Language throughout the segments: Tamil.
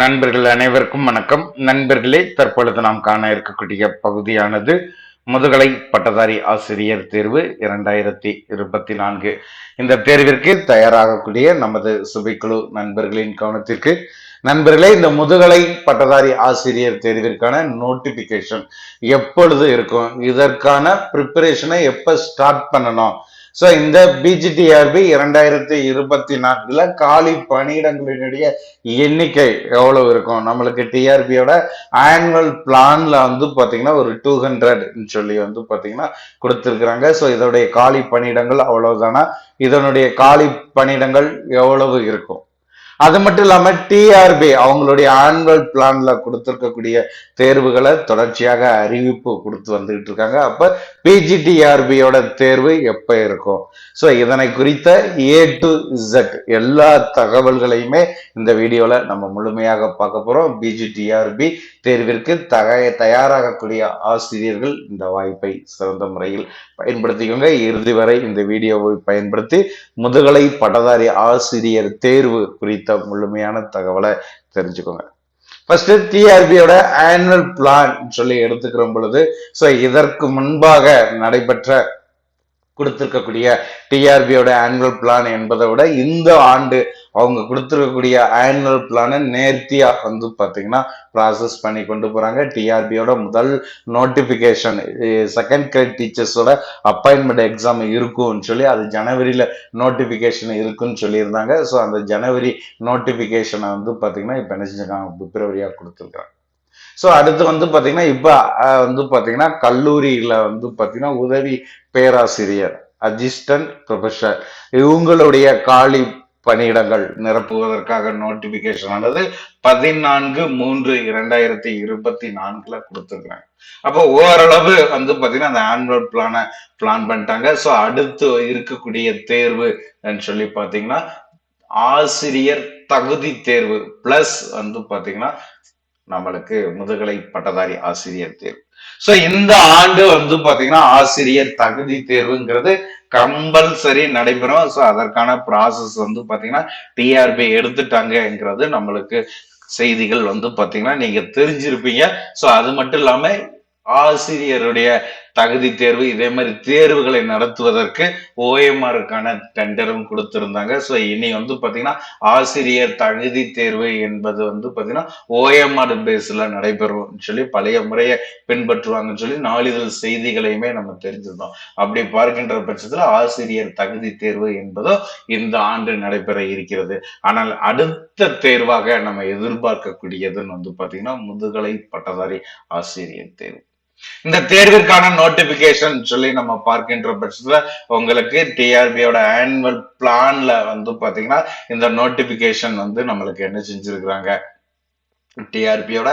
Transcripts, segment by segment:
நண்பர்கள் அனைவருக்கும் வணக்கம். நண்பர்களே தற்பொழுது நாம் காண இருக்கக்கூடிய பகுதியானது முதுகலை பட்டதாரி ஆசிரியர் தேர்வு இரண்டாயிரத்தி இருபத்தி நான்கு. இந்த தேர்விற்கு தயாராகக்கூடிய நமது சுபைக்குழு நண்பர்களின் கவனத்திற்கு நண்பர்களே இந்த முதுகலை பட்டதாரி ஆசிரியர் தேர்விற்கான நோட்டிபிகேஷன் எப்பொழுது இருக்கும்? இதற்கான ப்ரிப்பரேஷனை எப்போ ஸ்டார்ட் பண்ணணும்? ஸோ இந்த பிஜிடிஆர்பி இரண்டாயிரத்தி இருபத்தி நான்குல காலி பணியிடங்களினுடைய எண்ணிக்கை எவ்வளவு இருக்கும்? நம்மளுக்கு டிஆர்பியோட ஆனுவல் பிளான்ல வந்து பார்த்தீங்கன்னா ஒரு டூ ஹண்ட்ரட்னு சொல்லி வந்து பார்த்தீங்கன்னா கொடுத்துருக்குறாங்க. ஸோ இதோடைய காலி பணியிடங்கள் அவ்வளவுதானா? இதனுடைய காலி பணியிடங்கள் எவ்வளவு இருக்கும்? அது மட்டும் இல்லாம டிஆர்பி அவங்களுடைய ஆனுவல் பிளான்ல கொடுத்திருக்கக்கூடிய தேர்வுகளை தொடர்ச்சியாக அறிவிப்பு கொடுத்து வந்துகிட்டு இருக்காங்க. அப்ப பிஜிடிஆர்பியோட தேர்வு எப்ப இருக்கும்? ஸோ இதனை குறித்த ஏ டு இசட் எல்லா தகவல்களையுமே இந்த வீடியோல நம்ம முழுமையாக பார்க்க போறோம். பிஜிடிஆர்பி தேர்விற்கு தக தயாராகக்கூடிய ஆசிரியர்கள் இந்த வாய்ப்பை சிறந்த முறையில் பயன்படுத்திக்கோங்க. இறுதி வரை இந்த வீடியோவை பயன்படுத்தி முதுகலை பட்டதாரி ஆசிரியர் தேர்வு குறித்த முழுமையான தகவலை தெரிஞ்சுக்கோங்க. ஃபர்ஸ்ட் டிஆர்பியோட ஆனுவல் பிளான் சொல்லி எடுத்துக்கிற பொழுது ஸோ இதற்கு முன்பாக நடைபெற்ற கொடுத்துருக்கக்கூடிய டிஆர்பியோட ஆனுவல் பிளான் என்பதை விட இந்த ஆண்டு அவங்க கொடுத்துருக்கக்கூடிய ஆனுவல் பிளானை நேர்த்தியாக வந்து பார்த்தீங்கன்னா ப்ராசஸ் பண்ணி கொண்டு போகிறாங்க டிஆர்பியோட முதல் நோட்டிஃபிகேஷன் செகண்ட் கிரேட் டீச்சர்ஸோட அப்பாயின்மெண்ட் எக்ஸாம் இருக்கும்னு சொல்லி அது ஜனவரியில் நோட்டிஃபிகேஷன் இருக்குன்னு சொல்லியிருந்தாங்க. ஸோ அந்த ஜனவரி நோட்டிஃபிகேஷனை வந்து பார்த்தீங்கன்னா இப்போ என்ன செஞ்சுருக்காங்க? பிப்ரவரியாக கொடுத்துருக்காங்க ஸோ அடுத்து வந்து பாத்தீங்கன்னா இப்போ வந்து பாத்தீங்கன்னா கல்லூரியில வந்து பாத்தீங்கன்னா உதவி பேராசிரியர் அசிஸ்டன்ட் ப்ரொஃபஸர் இவங்களுடைய காலி பணியிடங்கள் நிரப்புவதற்காக நோட்டிபிகேஷன் ஆனது பதினான்கு மூன்று இரண்டாயிரத்தி இருபத்தி நான்குல கொடுத்துருக்காங்க அப்போ ஓரளவு வந்து பாத்தீங்கன்னா அந்த ஆன்வல் பிளானை பிளான் பண்ணிட்டாங்க. ஸோ அடுத்து இருக்கக்கூடிய தேர்வு சொல்லி பாத்தீங்கன்னா ஆசிரியர் தகுதி தேர்வு பிளஸ் வந்து பாத்தீங்கன்னா நம்மளுக்கு முதுகலை பட்டதாரி ஆசிரியர் தேர்வு. சோ இந்த ஆண்டு வந்து பாத்தீங்கன்னா ஆசிரியர் தகுதி தேர்வுங்கிறது கம்பல்சரி நடைபெறும். ஸோ அதற்கான ப்ராசஸ் வந்து பாத்தீங்கன்னா டிஆர்பி எடுத்துட்டாங்கங்கிறது நம்மளுக்கு செய்திகள் வந்து பாத்தீங்கன்னா நீங்க தெரிஞ்சிருப்பீங்க. ஸோ அது மட்டும் இல்லாம ஆசிரியருடைய தகுதி தேர்வு இதே மாதிரி தேர்வுகளை நடத்துவதற்கு ஓஎம்ஆருக்கான டெண்டரும் கொடுத்திருந்தாங்க. ஸோ இனி வந்து பாத்தீங்கன்னா ஆசிரியர் தகுதி தேர்வு என்பது வந்து பாத்தீங்கன்னா ஓஎம்ஆர் பேஸில் நடைபெறும் சொல்லி பழைய முறையை பின்பற்றுவாங்கன்னு சொல்லி நாளிதழ் செய்திகளையுமே நம்ம தெரிஞ்சிருந்தோம். அப்படி பார்க்கின்ற பட்சத்துல ஆசிரியர் தகுதி தேர்வு என்பதும் இந்த ஆண்டு நடைபெற இருக்கிறது. ஆனால் அடுத்த தேர்வாக நம்ம எதிர்பார்க்கக்கூடியதுன்னு வந்து பாத்தீங்கன்னா முதுகலை பட்டதாரி ஆசிரியர் தேர்வு. இந்த தேர்விற்கான நோட்டிபிகேஷன் சொல்லி நம்ம பார்க்கின்ற பட்சத்துல உங்களுக்கு டிஆர்பியோட ஆனுவல் பிளான்ல வந்து பாத்தீங்கன்னா இந்த நோட்டிபிகேஷன் வந்து நம்மளுக்கு என்ன செஞ்சிருக்கிறாங்க? டிஆர்பியோட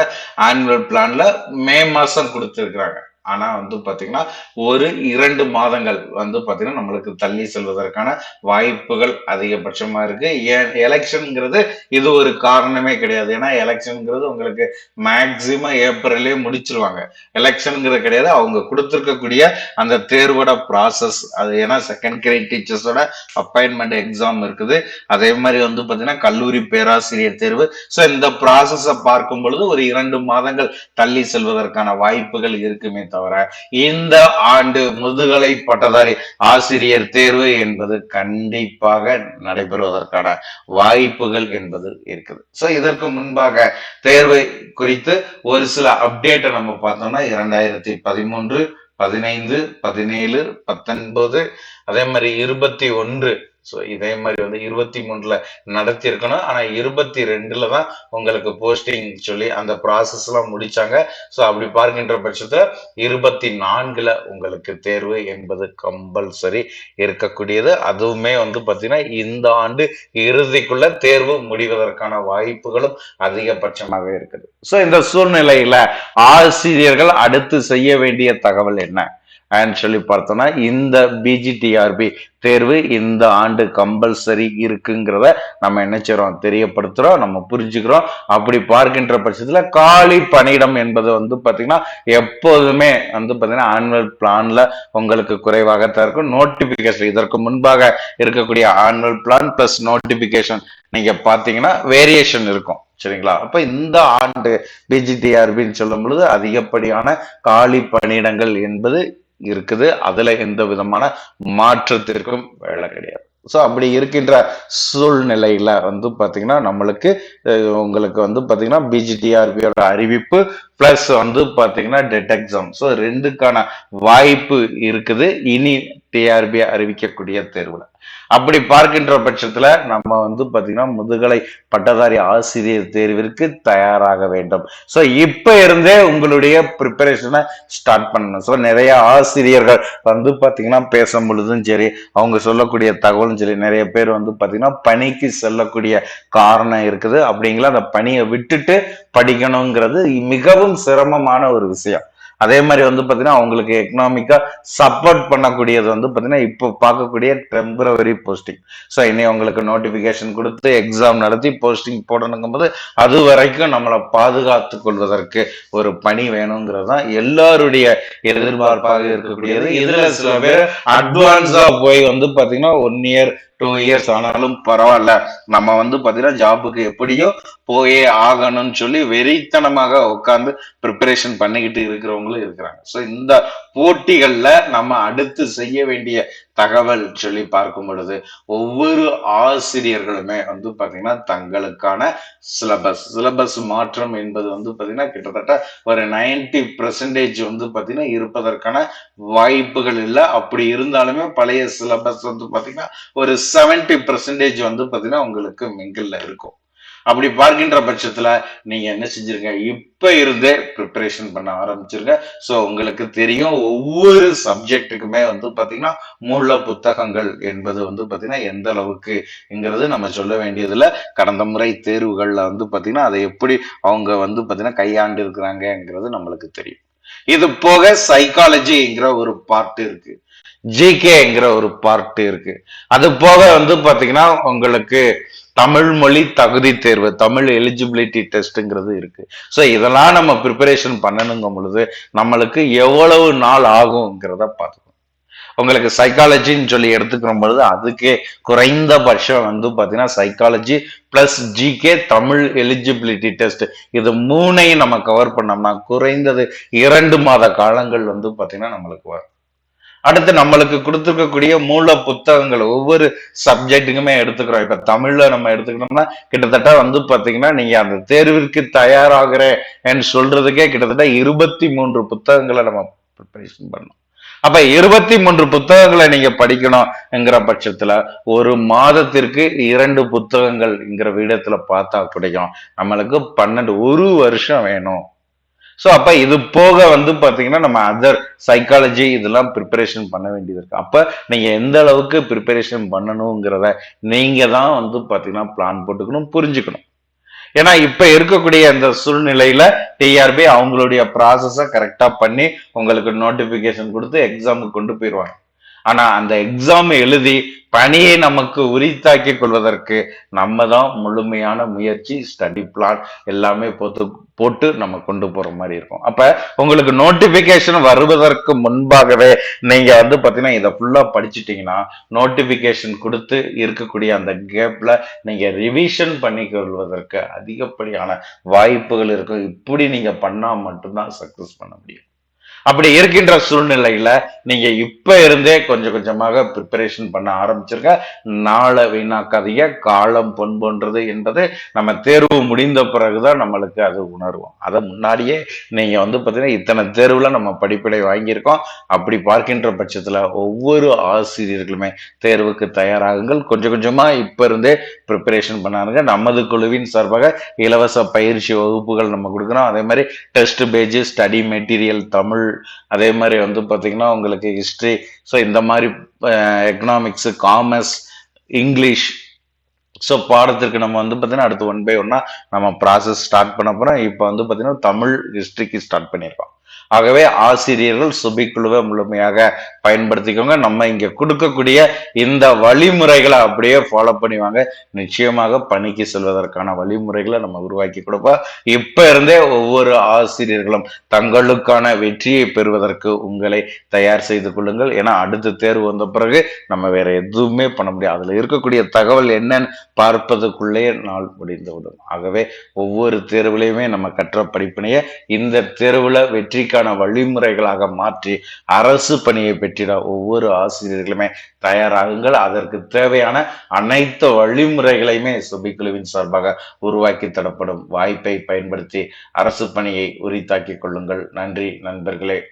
ஆனுவல் பிளான்ல மே மாசம் கொடுத்திருக்கிறாங்க. ஆனா வந்து பாத்தீங்கன்னா ஒரு இரண்டு மாதங்கள் வந்து பாத்தீங்கன்னா நம்மளுக்கு தள்ளி செல்வதற்கான வாய்ப்புகள் அதிகபட்சமா இருக்கு. ஏன் எலெக்ஷன்ங்கிறது இது ஒரு காரணமே கிடையாது. ஏன்னா எலெக்ஷன்ங்கிறது உங்களுக்கு மேக்சிமம் ஏப்ரல்லே முடிச்சிருவாங்க. எலெக்ஷனுங்கிறது கிடையாது. அவங்க கொடுத்துருக்கக்கூடிய அந்த தேர்வோட ப்ராசஸ் அது ஏன்னா செகண்ட் கிரேட் டீச்சர்ஸோட அப்பாயின்மெண்ட் எக்ஸாம் இருக்குது. அதே மாதிரி வந்து பாத்தீங்கன்னா கல்லூரி பேராசிரியர் தேர்வு. ஸோ இந்த ப்ராசஸை பார்க்கும் பொழுது ஒரு இரண்டு மாதங்கள் தள்ளி செல்வதற்கான வாய்ப்புகள் இருக்குமே தவிர இந்த ஆண்டு முதுகலை பட்டதாரி ஆசிரியர் தேர்வு என்பது கண்டிப்பாக நடைபெறுவதற்கான வாய்ப்புகள் என்பது இருக்குது. ஸோ இதற்கு முன்பாக தேர்வை குறித்து ஒரு சில அப்டேட்டை நம்ம பார்த்தோம்னா இரண்டாயிரத்தி பதிமூன்று பதினைந்து பதினேழு பத்தொன்பது அதே மாதிரி இருபத்தி ஒன்று ஸோ இதே மாதிரி வந்து இருபத்தி மூணுல நடத்தி இருக்கணும் ஆனா இருபத்தி ரெண்டுல தான் உங்களுக்கு போஸ்டிங் சொல்லி அந்த ப்ராசஸ் எல்லாம் முடிச்சாங்க. ஸோ அப்படி பார்க்கின்ற பட்சத்துல இருபத்தி நான்குல உங்களுக்கு தேர்வு என்பது கம்பல்சரி இருக்கக்கூடியது. அதுவுமே வந்து பாத்தீங்கன்னா இந்த ஆண்டு இறுதிக்குள்ள தேர்வு முடிவதற்கான வாய்ப்புகளும் அதிகபட்சமாக இருக்குது. ஸோ இந்த சூழ்நிலையில ஆசிரியர்கள் அடுத்து செய்ய வேண்டிய தகவல் என்ன? And சொல்லி பார்த்தோம்னா இந்த பிஜிடிஆர்பி தேர்வு இந்த ஆண்டு கம்பல்சரி இருக்குங்கிறத நம்ம என்ன செய்கிறோம் தெரியப்படுத்துகிறோம் நம்ம புரிஞ்சுக்கிறோம். அப்படி பார்க்கின்ற பட்சத்தில் காலி பணியிடம் என்பது வந்து பார்த்திங்கன்னா எப்போதுமே வந்து பார்த்திங்கன்னா ஆனுவல் பிளானில் உங்களுக்கு குறைவாகத்தான் இருக்கும். நோட்டிஃபிகேஷன் இதற்கு முன்பாக இருக்கக்கூடிய ஆனுவல் பிளான் ப்ளஸ் நோட்டிஃபிகேஷன் நீங்கள் பார்த்தீங்கன்னா வேரியேஷன் இருக்கும். சரிங்களா? அப்ப இந்த ஆண்டு பிஜிடிஆர்பின்னு சொல்லும் பொழுது அதிகப்படியான காலி பணியிடங்கள் என்பது இருக்குது. அதுல எந்த விதமான மாற்றத்திற்கும் வேலை கிடையாது. ஸோ அப்படி இருக்கின்ற சூழ்நிலையில வந்து பாத்தீங்கன்னா நம்மளுக்கு உங்களுக்கு வந்து பாத்தீங்கன்னா பிஜிடிஆர்பியோட அறிவிப்பு பிளஸ் வந்து பாத்தீங்கன்னா டெட் எக்ஸாம் ஸோ ரெண்டுக்கான வாய்ப்பு இருக்குது. இனி டிஆர்பி அறிவிக்கக்கூடிய தேர்வுல. அப்படி பார்க்கின்ற பட்சத்துல நம்ம வந்து பாத்தீங்கன்னா முதுகலை பட்டதாரி ஆசிரியர் தேர்விற்கு தயாராக வேண்டும். ஸோ இப்ப இருந்தே உங்களுடைய ப்ரிப்பரேஷனை ஸ்டார்ட் பண்ணணும். ஸோ நிறைய ஆசிரியர்கள் வந்து பாத்தீங்கன்னா பேசும் பொழுதும் சரி அவங்க சொல்லக்கூடிய தகவலும் சரி நிறைய பேர் வந்து பாத்தீங்கன்னா பணிக்கு செல்லக்கூடிய காரணம் இருக்குது. அப்படிங்கிற அந்த பணியை விட்டுட்டு படிக்கணுங்கிறது மிகவும் சிரமமான ஒரு விஷயம். அதே மாதிரி வந்து பார்த்தீங்கன்னா அவங்களுக்கு எக்கனாமிக்காக சப்போர்ட் பண்ணக்கூடியது வந்து பார்த்தீங்கன்னா இப்போ பார்க்கக்கூடிய டெம்பரவரி போஸ்டிங் ஸோ இனி உங்களுக்கு நோட்டிஃபிகேஷன் கொடுத்து எக்ஸாம் நடத்தி போஸ்டிங் போடணுங்கும் போது அது வரைக்கும் நம்மளை பாதுகாத்து கொள்வதற்கு ஒரு பணி வேணுங்கிறது தான் எல்லாருடைய எதிர்பார்ப்பாக இருக்கக்கூடியது. இதுல சில பேர் அட்வான்ஸாக போய் வந்து பார்த்தீங்கன்னா ஒன் இயர் டூ இயர்ஸ் ஆனாலும் பரவாயில்ல. நம்ம வந்து பாத்தீங்கன்னா ஜாபுக்கு எப்படியோ போயே ஆகணும்னு சொல்லி வெறித்தனமாக உட்கார்ந்து ப்ரிப்பரேஷன் பண்ணிக்கிட்டு இருக்கிறவங்களும் இருக்கிறாங்க. ஸோ இந்த போட்டிகள்ல நம்ம அடுத்து செய்ய வேண்டிய தகவல் சொல்லி பார்க்கும் பொழுது ஒவ்வொரு ஆசிரியர்களுமே வந்து பார்த்தீங்கன்னா தங்களுக்கான சிலபஸ் சிலபஸ் மாற்றம் என்பது வந்து பார்த்தீங்கன்னா கிட்டத்தட்ட ஒரு நைன்டி பர்சன்டேஜ் வந்து பார்த்தீங்கன்னா இருப்பதற்கான வாய்ப்புகள் இல்லை. அப்படி இருந்தாலுமே பழைய சிலபஸ் வந்து பார்த்தீங்கன்னா ஒரு செவன்டி பர்சன்டேஜ் வந்து பார்த்தீங்கன்னா உங்களுக்கு மிங்கிள்ல இருக்கும். அப்படி பார்க்கின்ற பட்சத்தில் நீங்க என்ன செஞ்சிருங்க? இப்போ இருந்தே ப்ரிப்பரேஷன் பண்ண ஆரம்பிச்சிருங்க. ஸோ உங்களுக்கு தெரியும் ஒவ்வொரு சப்ஜெக்ட்டுக்குமே வந்து பார்த்தீங்கன்னா மூல புத்தகங்கள் என்பது வந்து பார்த்தீங்கன்னா எந்த அளவுக்குங்கிறது நம்ம சொல்ல வேண்டியதில் கடந்த முறை தேர்வுகளில் வந்து பார்த்தீங்கன்னா அதை எப்படி அவங்க வந்து பார்த்தீங்கன்னா கையாண்டு இருக்கிறாங்கங்கிறது நம்மளுக்கு தெரியும். இது போக சைக்காலஜிங்கிற ஒரு பார்ட் இருக்கு. ஜிகேங்கிற ஒரு பார்ட் இருக்கு. அது போக வந்து பாத்தீங்கன்னா உங்களுக்கு தமிழ் மொழி தகுதி தேர்வு தமிழ் எலிஜிபிலிட்டி டெஸ்ட்ங்கிறது இருக்கு. ஸோ இதெல்லாம் நம்ம ப்ரிப்பரேஷன் பண்ணணுங்கும் பொழுது நம்மளுக்கு எவ்வளவு நாள் ஆகுங்கிறத பார்த்துக்கணும். உங்களுக்கு சைக்காலஜின்னு சொல்லி எடுத்துக்கிற பொழுது அதுக்கே குறைந்தபட்சம் வந்து பார்த்தீங்கன்னா psychology plus GK Tamil eligibility test இது மூணையும் நம்ம கவர் பண்ணோம்னா குறைந்தது இரண்டு மாத காலங்கள் வந்து பார்த்தீங்கன்னா நம்மளுக்கு வரும். அடுத்து நம்மளுக்கு கொடுத்துருக்கக்கூடிய மூல புத்தகங்கள் ஒவ்வொரு சப்ஜெக்ட்டுக்குமே எடுத்துக்கிறோம். இப்ப தமிழ்ல நம்ம எடுத்துக்கிட்டோம்னா கிட்டத்தட்ட வந்து பாத்தீங்கன்னா நீங்க அந்த தேர்விற்கு தயாராகிறேன்னு சொல்றதுக்கே கிட்டத்தட்ட இருபத்தி மூன்று புத்தகங்களை நம்ம ப்ரிப்பரேஷன் பண்ணோம் அப்ப இருபத்தி மூன்று புத்தகங்களை நீங்க படிக்கணும்ங்கிற பட்சத்துல ஒரு மாதத்திற்கு இரண்டு புத்தகங்கள்ங்கிற விடத்துல பார்த்தா கிடைக்கும். நம்மளுக்கு பன்னெண்டு ஒரு வருஷம் வேணும். ஸோ அப்போ இது போக வந்து பார்த்தீங்கன்னா நம்ம அதர் சைக்காலஜி இதெல்லாம் ப்ரிப்பரேஷன் பண்ண வேண்டியது இருக்கு. அப்போ நீங்கள் எந்த அளவுக்கு ப்ரிப்பரேஷன் பண்ணணுங்கிறத நீங்கள் தான் வந்து பார்த்தீங்கன்னா பிளான் போட்டுக்கணும் புரிஞ்சுக்கணும். ஏன்னா இப்போ இருக்கக்கூடிய அந்த சூழ்நிலையில் டிஆர்பி அவங்களுடைய ப்ராசஸை கரெக்டாக பண்ணி உங்களுக்கு நோட்டிஃபிகேஷன் கொடுத்து எக்ஸாமுக்கு கொண்டு போயிடுவாங்க ஆனா அந்த எக்ஸாம் எழுதி பணியை நமக்கு உரித்தாக்கி கொள்வதற்கு நம்ம தான் முழுமையான முயற்சி ஸ்டடி பிளான் எல்லாமே போட்டு போட்டு நம்ம கொண்டு போற மாதிரி இருக்கும். அப்ப உங்களுக்கு நோட்டிபிகேஷன் வருவதற்கு முன்பாகவே நீங்க வந்து பாத்தீங்கன்னா இதை ஃபுல்லா படிச்சுட்டிங்கன்னா நோட்டிபிகேஷன் கொடுத்து இருக்கக்கூடிய அந்த கேப்ல நீங்க ரிவிஷன் பண்ணி கொள்வதற்கு அதிகப்படியான வாய்ப்புகள் இருக்கும். இப்படி நீங்க பண்ணா மட்டும்தான் சக்சஸ் பண்ண முடியும். அப்படி இருக்கின்ற சூழ்நிலையில நீங்க இப்ப இருந்தே கொஞ்சம் கொஞ்சமாக ப்ரிப்பரேஷன் பண்ண ஆரம்பிச்சிருக்க நாளை வீணாக்காதீங்க. காலம் பொன் போன்றது என்பது நம்ம தேர்வு முடிந்த பிறகுதான் நம்மளுக்கு அது உணர்வோம். அதை முன்னாடியே நீங்க வந்து பாத்தீங்கன்னா இத்தனை தேர்வுல நம்ம படிப்படை வாங்கியிருக்கோம். அப்படி பார்க்கின்ற பட்சத்துல ஒவ்வொரு ஆசிரியர்களுமே தேர்வுக்கு தயாராகுங்கள். கொஞ்சம் கொஞ்சமா இப்ப இருந்தே ப்ரிப்பரேஷன் பண்ணாருங்க நமது குழுவின் சார்பாக இலவச பயிற்சி வகுப்புகள் நம்ம கொடுக்குறோம் அதே மாதிரி test page study material Tamil அதே மாதிரி வந்து பார்த்திங்கன்னா உங்களுக்கு ஹிஸ்ட்ரி ஸோ இந்த மாதிரி எக்கனாமிக்ஸ் காமர்ஸ் இங்கிலீஷ் ஸோ பாடத்திற்கு நம்ம வந்து பார்த்தீங்கன்னா அடுத்து ஒன் பை ஒன்னா நம்ம ப்ராசஸ் ஸ்டார்ட் பண்ண போகிறோம் இப்போ வந்து பார்த்தீங்கன்னா தமிழ் ஹிஸ்ட்ரிக்கு ஸ்டார்ட் பண்ணியிருக்கோம் ஆகவே ஆசிரியர்கள் சுபிக்குழுவை முழுமையாக பயன்படுத்திக்கோங்க. நம்ம இங்க கொடுக்கக்கூடிய இந்த வழிமுறைகளை அப்படியே ஃபாலோ பண்ணிவாங்க. நிச்சயமாக பணிக்கு செல்வதற்கான வழிமுறைகளை நம்ம உருவாக்கி கொடுப்போம். இப்ப இருந்தே ஒவ்வொரு ஆசிரியர்களும் தங்களுக்கான வெற்றியை பெறுவதற்கு உங்களை தயார் செய்து கொள்ளுங்கள். ஏன்னா அடுத்த தேர்வு வந்த பிறகு நம்ம வேற எதுவுமே பண்ண முடியாது. அதுல இருக்கக்கூடிய தகவல் என்னன்னு பார்ப்பதுக்குள்ளேயே நாள் முடிந்துவிடும். ஆகவே ஒவ்வொரு தேர்வுலையுமே நம்ம கற்ற படிப்பினையை இந்த தேர்வுல வெற்றிக்கான வழிமுறைகளாக மாற்றி அரசு பணியை பெற்றிட ஒவ்வொரு ஆசிரியர்களுமே தயாராகுங்கள். அதற்கு தேவையான அனைத்து வழிமுறைகளையுமே சுபிக்குழுவின் சார்பாக உருவாக்கி தரப்படும் வாய்ப்பை பயன்படுத்தி அரசு பணியை உரித்தாக்கிக் கொள்ளுங்கள். நன்றி நண்பர்களே.